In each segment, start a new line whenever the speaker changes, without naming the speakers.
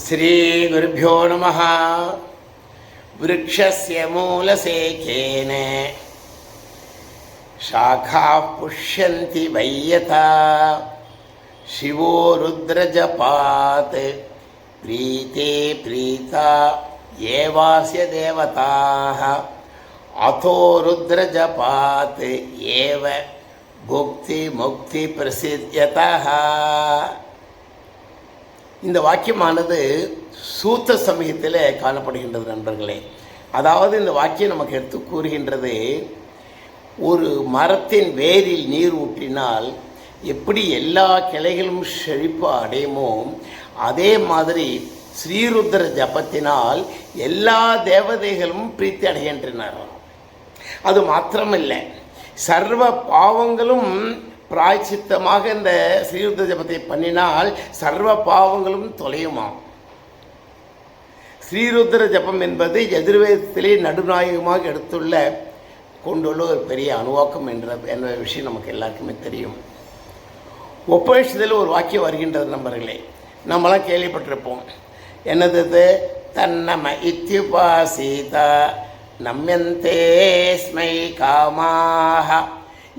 श्रीगुरुभ्यो नमः वृक्षस्य मूलसेकेन शाखाः पुष्यन्ति वैयता शिवो रुद्रजपात् प्रीते प्रीता एवास्य देवताः अथो रुद्रजपात् एव भुक्ति मुक्ति प्रसिद्ध्यतः இந்த வாக்கியமானது சூத்த சமயத்தில் காணப்படுகின்றது நண்பர்களே. அதாவது இந்த வாக்கியம் நமக்கு எடுத்து கூறுகின்றது ஒரு மரத்தின் வேரில் நீர் ஊற்றினால் எப்படி எல்லா கிளைகளும் செழிப்பு அடையுமோ அதே மாதிரி ஸ்ரீருத்ர ஜபத்தினால் எல்லா தேவதைகளும் பிரீத்தி அடைகின்றனர். அது மாத்திரமில்லை. சர்வ பாவங்களும் பிராய்ச்சித்தமாக இந்த ஸ்ரீருத்ர ஜபத்தை பண்ணினால் சர்வ பாவங்களும் தொலையுமாம். ஸ்ரீருத்ர ஜபம் என்பது எதிர்வேதத்திலே நடுநாயகமாக எடுத்துள்ள கொண்டுள்ள ஒரு பெரிய அணுவாக்கம் என்ற என்ற விஷயம் நமக்கு எல்லாருக்குமே தெரியும். ஒப்பேஷத்தில் ஒரு வாக்கியம் வருகின்றது நம்பர்களே நம்மளாம் கேள்விப்பட்டிருப்போம். என்னது இது? தன்னம இத்யுபாசீதா நம்யந்தே ஸ்மை காமாக.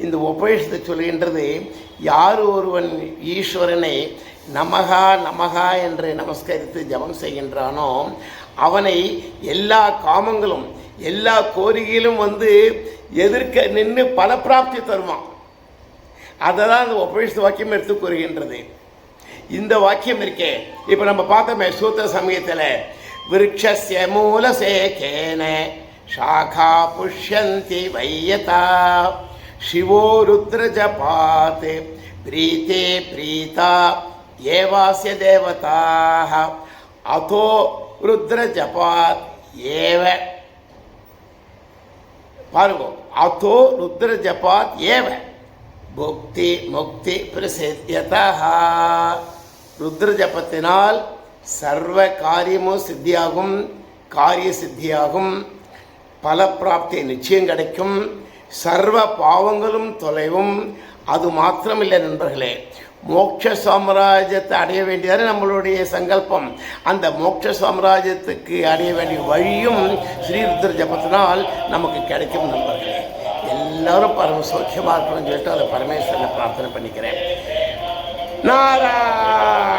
இந்த உபநிஷத்தை சொல்கின்றது யார் ஒருவன் ஈஸ்வரனை நமகா நமகா என்று நமஸ்கரித்து ஜபம் செய்கின்றானோ அவனை எல்லா காமங்களும் எல்லா கோரிக்கையிலும் வந்து எதிர்க்க நின்று பல பிராப்தி தருவான். அதை தான் அந்த உபநிஷத்து வாக்கியம் எடுத்து கூறுகின்றது. இந்த வாக்கியம் இருக்கே. இப்போ நம்ம பார்த்தோமே சூத்திர சமயத்தில் விருட்சஸ்ய மூலசேகேன சாகா புஷ்யந்தி வையதா. ಶಿವೋ ರುದ್ರಜ ಪಾತೆ ಪ್ರೀತೆ ಪ್ರೀತ ಏವಾಸ್ಯ ದೇವತಾ ಅಥೋ ರುದ್ರಜಪಾತ್ ಏವ பாருங்க அதோ ருத்ர ஜபாத் ஏவ புக்தி முக்தி பிரசித்தியதா ருத்ர ஜபத்தினால் சர்வ காரியமும் சித்தியாகும் காரிய சித்தியாகும் பல பிராப்தி நிச்சயம் கிடைக்கும். சர்வ பாவங்களும் தொலைவும். அது மாத்திரமில்லை நண்பர்களே. மோட்ச சாம்ராஜ்யத்தை அடைய வேண்டியதான நம்மளுடைய சங்கல்பம். அந்த மோட்ச சாம்ராஜ்யத்துக்கு அடைய வேண்டிய வழியும் ஸ்ரீருத்ர ஜபத்தினால் நமக்கு கிடைக்கும் நண்பர்களே. எல்லாரும் பரம சௌக்கியமாக இருக்கணும்னு சொல்லிட்டு அதை பரமேஸ்வரனை பிரார்த்தனை பண்ணிக்கிறேன். நாராயண